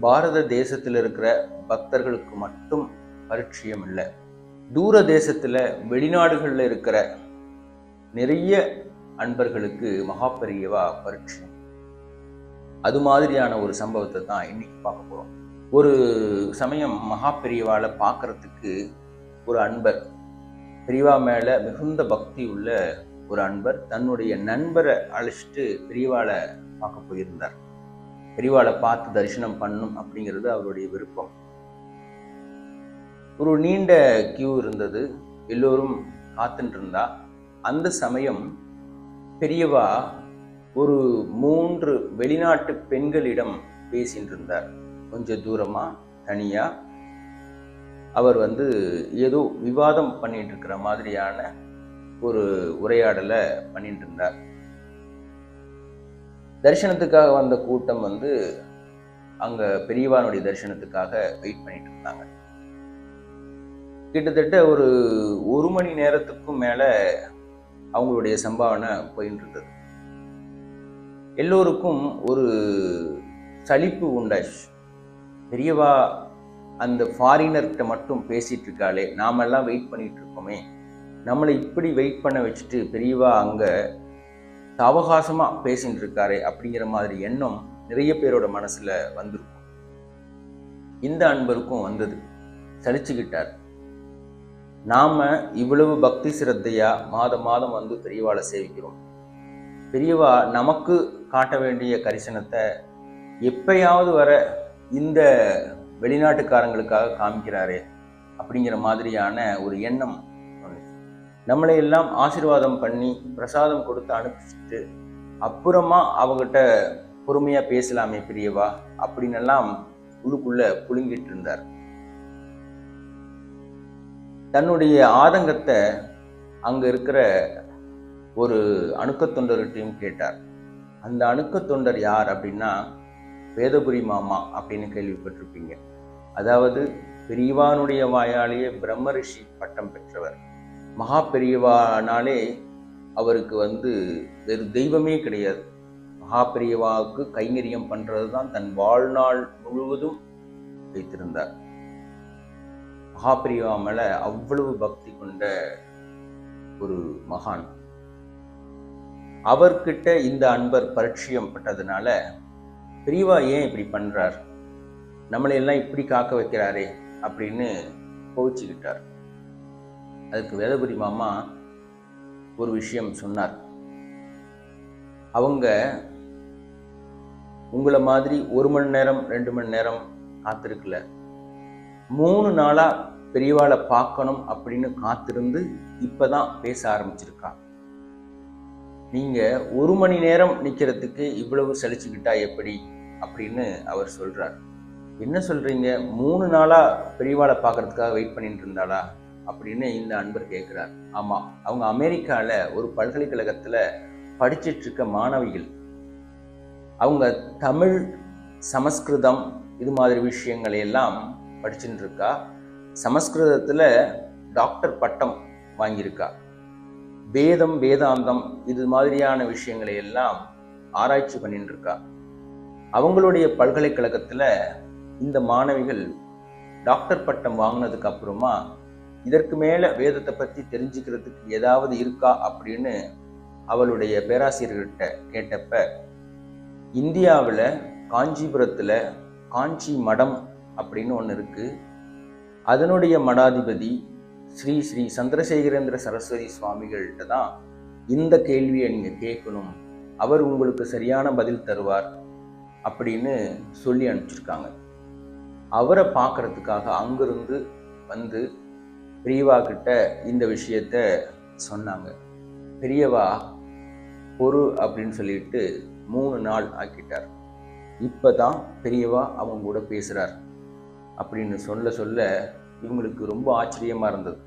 பாரத தேசத்தில் இருக்கிற பக்தர்களுக்கு மட்டும் பரிச்சயம் இல்லை தூர தேசத்தில் வெளிநாடுகளில் இருக்கிற நிறைய அன்பர்களுக்கு மகாபெரியவா பரிச்சயம். அது மாதிரியான ஒரு சம்பவத்தை தான் இன்னைக்கு பார்க்க போகிறோம் ஒரு சமயம் மகாபெரியவாவை பார்க்கறதுக்கு ஒரு அன்பர் பெரியவா மேலே மிகுந்த பக்தி உள்ள ஒரு அன்பர் தன்னுடைய நண்பரை அழைச்சிட்டு பெரியவாளை பார்க்க போயிருந்தார். பெரியவாளை பார்த்து தரிசனம் பண்ணும் அப்படிங்கிறது அவருடைய விருப்பம். ஒரு நீண்ட கியூ இருந்தது. எல்லோரும் காத்துட்டு இருந்தா அந்த சமயம் பெரியவா ஒரு மூன்று வெளிநாட்டு பெண்களிடம் பேசிட்டு இருந்தார் கொஞ்சம் தூரமாக தனியாக அவர் வந்து ஏதோ விவாதம் பண்ணிட்டு இருக்கிற மாதிரியான ஒரு உரையாடலை பண்ணிட்டு இருந்தார் தரிசனத்துக்காக வந்த கூட்டம் வந்து அங்கே பெரியவானுடைய தரிசனத்துக்காக வெயிட் பண்ணிட்டு இருந்தாங்க. கிட்டத்தட்ட ஒரு ஒரு மணி நேரத்துக்கும் மேலே அவங்களுடைய சம்பாவனை போயின்னு இருந்தது எல்லோருக்கும் ஒரு சலிப்பு உண்டாச்சு. பெரியவா அந்த ஃபாரினர்கிட்ட மட்டும் பேசிகிட்டு இருக்காளே நாமெல்லாம் வெயிட் பண்ணிகிட்ருக்கோமே இருக்கோமே. நம்மளை இப்படி வெயிட் பண்ண வச்சுட்டு பெரியவா அங்கே அவகாசமாக பேசிட்டு இருக்காரே அப்படிங்கிற மாதிரி எண்ணம் நிறைய பேரோட மனசில் வந்திருக்கும். இந்த அன்பருக்கும் வந்தது. சலிச்சுக்கிட்டார் நாம் இவ்வளவு பக்தி சிரத்தையாக மாதம் மாதம் வந்து பெரியவாளை சேவிக்கிறோம். பெரியவா நமக்கு காட்ட வேண்டிய கரிசனத்தை எப்பயாவது வர இந்த வெளிநாட்டுக்காரங்களுக்காக காமிக்கிறாரே அப்படிங்கிற மாதிரியான ஒரு எண்ணம் நம்மளை எல்லாம் ஆசீர்வாதம் பண்ணி பிரசாதம் கொடுத்து அனுப்பிச்சிட்டு அப்புறமா அவகிட்ட பொறுமையா பேசலாமே பெரியவா அப்படின்னு எல்லாம் உள்ளுக்குள்ள புழுங்கிட்டு இருந்தார். தன்னுடைய ஆதங்கத்தை அங்க இருக்கிற ஒரு அணுக்கத் தொண்டர்கிட்டையும் கேட்டார். அந்த அணுக்க தொண்டர் யார் அப்படின்னா வேதபுரி மாமா அப்படின்னு கேள்விப்பட்டிருப்பீங்க. அதாவது பெரியவானுடைய வாயாலேயே பிரம்ம ரிஷி பட்டம் பெற்றவர். மகா பெரியவானாலே அவருக்கு வந்து வெறு தெய்வமே கிடையாது. மகா பெரியவாவுக்கு கைங்கரியம் பண்ணுறது தான் தன் வாழ்நாள் முழுவதும் வைத்திருந்தார். மகா பெரியவா மேலே அவ்வளவு பக்தி கொண்ட ஒரு மகான். அவர்கிட்ட இந்த அன்பர் பரிச்சயம் பட்டதுனால பெரியவா ஏன் இப்படி பண்றார்? நம்மளை எல்லாம் இப்படி காக்க வைக்கிறாரே அப்படின்னு கோவிச்சுக்கிட்டார். அதுக்கு வேதபுரி மாமா ஒரு விஷயம் சொன்னார். அவங்க உங்களை மாதிரி ஒரு மணி நேரம் ரெண்டு மணி நேரம் காத்திருக்கல. மூணு நாளா பெரியவாளை பார்க்கணும் அப்படின்னு காத்திருந்து இப்பதான் பேச ஆரம்பிச்சிருக்கா. நீங்க ஒரு மணி நேரம் நிக்கிறதுக்கு இவ்வளவு சலிச்சுக்கிட்டா எப்படி? அப்படின்னு அவர் சொல்கிறார் என்ன சொல்றீங்க? மூணு நாளா பெரியவாளை பார்க்குறதுக்காக வெயிட் பண்ணிட்டு இருந்தாளா? அப்படின்னு இந்த அன்பர் கேட்கிறார். ஆமா அவங்க அமெரிக்கால ஒரு பல்கலைக்கழகத்துல படிச்சிட்டு இருக்க மாணவிகள். அவங்க தமிழ் சமஸ்கிருதம் இது மாதிரி விஷயங்களை எல்லாம் படிச்சுட்டு இருக்கா. சமஸ்கிருதத்துல டாக்டர் பட்டம் வாங்கியிருக்கா. வேதம் வேதாந்தம் இது மாதிரியான விஷயங்களை எல்லாம் ஆராய்ச்சி பண்ணிட்டு இருக்கா. அவங்களுடைய பல்கலைக்கழகத்துல இந்த மாணவிகள் டாக்டர் பட்டம் வாங்கினதுக்கு அப்புறமா இதற்கு மேலே வேதத்தை பற்றி தெரிஞ்சுக்கிறதுக்கு ஏதாவது இருக்கா அப்படின்னு அவளுடைய பேராசிரியர்கிட்ட கேட்டப்ப இந்தியாவில் காஞ்சிபுரத்தில் காஞ்சி மடம் அப்படின்னு ஒன்று இருக்குது அதனுடைய மடாதிபதி ஸ்ரீ ஸ்ரீ சந்திரசேகரேந்திர சரஸ்வதி சுவாமிகள்கிட்ட தான் இந்த கேள்வியை நீங்கள் கேட்கணும். அவர் உங்களுக்கு சரியான பதில் தருவார் அப்படின்னு சொல்லி அனுப்பிச்சிருக்காங்க. அவரை பார்க்கறதுக்காக அங்கிருந்து வந்து பிரியவா கிட்ட இந்த விஷயத்த சொன்னாங்க. பெரியவா பொறு அப்படின்னு சொல்லிட்டு மூணு நாள் ஆக்கிட்டார். இப்போ தான் பெரியவா அவங்க கூட பேசுகிறார் அப்படின்னு சொல்ல சொல்ல இவங்களுக்கு ரொம்ப ஆச்சரியமாக இருந்தது.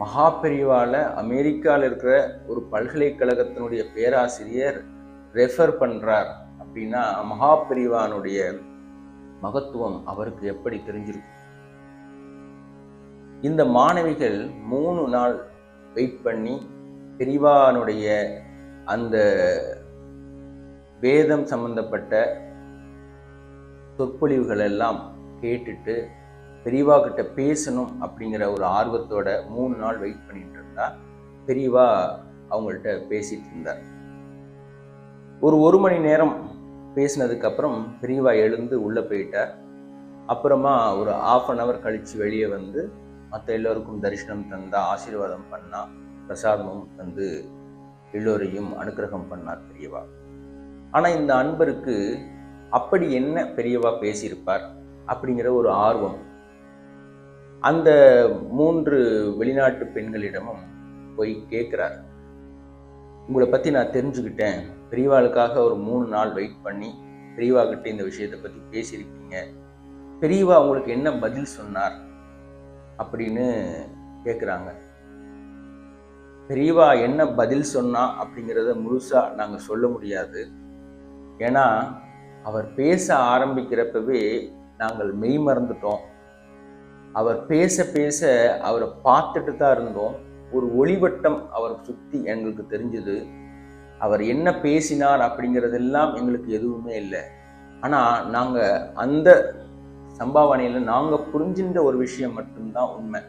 மகா பெரியவால அமெரிக்காவில் இருக்கிற ஒரு பல்கலைக்கழகத்தினுடைய பேராசிரியர் ரெஃபர் பண்ணுறார் அப்படின்னா மகா பெரியவானுடைய மகத்துவம் அவருக்கு எப்படி தெரிஞ்சிருக்கும்? இந்த மாணவிகள் மூணு நாள் வெயிட் பண்ணி பிரிவானுடைய அந்த வேதம் சம்பந்தப்பட்ட சொற்பொழிவுகள் எல்லாம் கேட்டுட்டு பெரியவா கிட்ட பேசணும் அப்படிங்கிற ஒரு ஆர்வத்தோட மூணு நாள் வெயிட் பண்ணிட்டு இருந்தா பெரியவா அவங்கள்ட்ட பேசிட்டு இருந்தார். ஒரு ஒரு மணி நேரம் பேசினதுக்கப்புறம் பெரியவா எழுந்து உள்ளே போயிட்டார். அப்புறமா ஒரு ஆஃப் அன் ஹவர் கழிச்சு வெளியே வந்து மற்ற எல்லோருக்கும் தரிசனம் தந்தா ஆசீர்வாதம் பண்ணா பிரசாதமும் தந்து எல்லோரையும் அனுக்கிரகம் பண்ணார் பெரியவா. ஆனா இந்த அன்பருக்கு அப்படி என்ன பெரியவா பேசியிருப்பார் அப்படிங்கிற ஒரு ஆர்வம். அந்த மூன்று வெளிநாட்டு பெண்களிடமும் போய் கேட்குறார். உங்களை பற்றி நான் தெரிஞ்சுக்கிட்டேன். பெரியவாளுக்காக ஒரு மூணு நாள் வெயிட் பண்ணி பெரியவா கிட்ட இந்த விஷயத்தை பற்றி பேசியிருக்கீங்க. பெரியவா உங்களுக்கு என்ன பதில் சொன்னார்? அப்படின்னு கேட்குறாங்க பெரியவா என்ன பதில் சொன்னா அப்படிங்கிறத முழுசா நாங்கள் சொல்ல முடியாது. ஏன்னா அவர் பேச ஆரம்பிக்கிறப்பவே நாங்கள் மெய் மறந்துட்டோம். அவர் பேச பேச அவரை பார்த்துட்டு தான் இருந்தோம். ஒரு ஒளிவட்டம் அவரை சுற்றி எங்களுக்கு தெரிஞ்சது. அவர் என்ன பேசினார் அப்படிங்கிறதெல்லாம் எங்களுக்கு எதுவுமே இல்லை. ஆனால் நாங்கள் அந்த சம்பாவனையில் நாங்கள் புரிஞ்சின்ற ஒரு விஷயம் மட்டும்தான் உண்மை.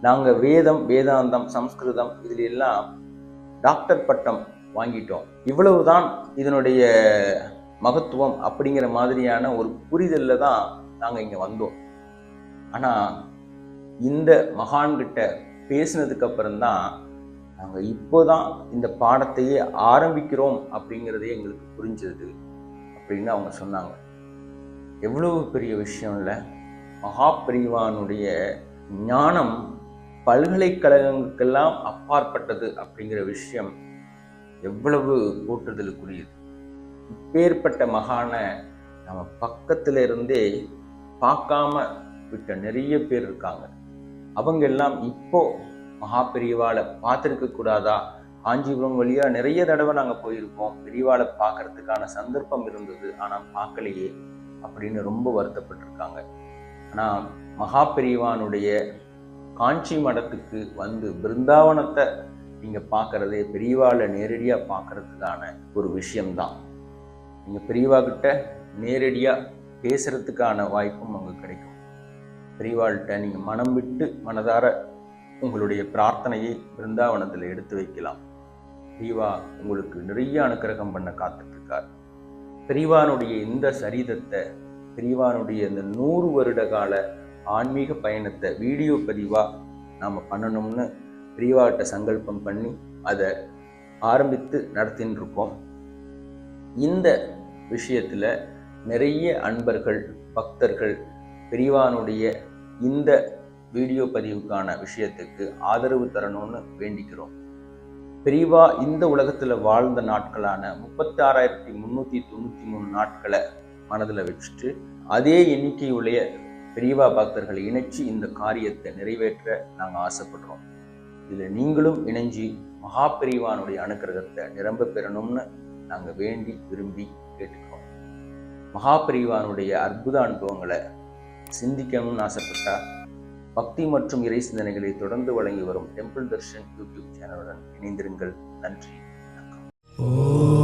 நாங்கள் வேதம் வேதாந்தம் சம்ஸ்கிருதம் இதில் எல்லாம் டாக்டர் பட்டம் வாங்கிட்டோம். இவ்வளவுதான் இதனுடைய மகத்துவம் அப்படிங்கிற மாதிரியான ஒரு புரிதலில் தான் நாங்கள் இங்கே வந்தோம். ஆனால் இந்த மகான்கிட்ட பேசினதுக்கு அப்புறம்தான் நாங்கள் இப்போதான் இந்த பாடத்தையே ஆரம்பிக்கிறோம் அப்படிங்கிறதே எங்களுக்கு புரிஞ்சது அப்படின்னு அவங்க சொன்னாங்க. எவ்வளவு பெரிய விஷயம் இல்லை? மகாபிரிவானுடைய ஞானம் பல்கலைக்கழகங்களுக்கெல்லாம் அப்பாற்பட்டது அப்படிங்கிற விஷயம் எவ்வளவு போற்றுதலுக்குரியது இப்பேற்பட்ட மகானை நம்ம பக்கத்தில் இருந்தே பார்க்காம விட்ட நிறைய பேர் இருக்காங்க. அவங்க எல்லாம் இப்போ மகாபெரியவாளை பார்த்துருக்க கூடாதா? காஞ்சிபுரம் வழியாக நிறைய தடவை நாங்கள் போயிருக்கோம். பெரியவாளை பார்க்கறதுக்கான சந்தர்ப்பம் இருந்தது. ஆனால் பார்க்கலையே. அப்படின்னு ரொம்ப வருத்தப்பட்டிருக்காங்க. ஆனால் மகா பெரியவானுடைய காஞ்சி மடத்துக்கு வந்து பிருந்தாவனத்தை நீங்கள் பார்க்குறதே பெரியவாளை நேரடியாக பார்க்கறதுக்கான ஒரு விஷயம்தான். நீங்கள் பெரியவா கிட்ட நேரடியாக பேசுகிறதுக்கான வாய்ப்பும் அங்கே கிடைக்கும். பெரியவாள்கிட்ட நீங்கள் மனம் விட்டு மனதார உங்களுடைய பிரார்த்தனையை பிருந்தாவனத்தில் எடுத்து வைக்கலாம். பெரியவா உங்களுக்கு நிறைய அனுக்கிரகம் பண்ண காத்துட்ருக்கார். இருக்கார் பெரியவானுடைய இந்த சரிதத்தை பெரியவானுடைய இந்த நூறு வருட கால ஆன்மீக பயணத்தை வீடியோ பதிவாக நாம் பண்ணணும்னு பெரியவாட்ட சங்கல்பம் பண்ணி அதை ஆரம்பித்து நடத்தின்னு இருக்கோம் இந்த விஷயத்தில் நிறைய அன்பர்கள் பக்தர்கள் பெரியவானுடைய இந்த வீடியோ பதிவுக்கான விஷயத்துக்கு ஆதரவு தரணும்னு வேண்டிக்கிறோம். பெரியவா இந்த உலகத்தில் வாழ்ந்த நாட்களான முப்பத்தி ஆறாயிரத்தி முந்நூற்றி தொண்ணூற்றி மூணு நாட்களை மனதில் வச்சுட்டு அதே எண்ணிக்கையுடைய பெரியவா பக்தர்களை இணைச்சு இந்த காரியத்தை நிறைவேற்ற நாங்கள் ஆசைப்படுறோம். இதில் நீங்களும் இணைஞ்சு மகா பெரியவானுடைய அனுக்கிரகத்தை நிரம்ப பெறணும்னு நாங்கள் வேண்டி விரும்பி கேட்டுக்கிறோம். மகா பெரியவானுடைய அற்புத அனுபவங்களை சிந்திக்கணும்னு ஆசைப்பட்டா பக்தி மற்றும் இறை சிந்தனைகளை தொடர்ந்து வழங்கி வரும் டெம்பிள் தர்ஷன் யூடியூப் சேனலுடன் இணைந்திருங்கள். நன்றி வணக்கம்.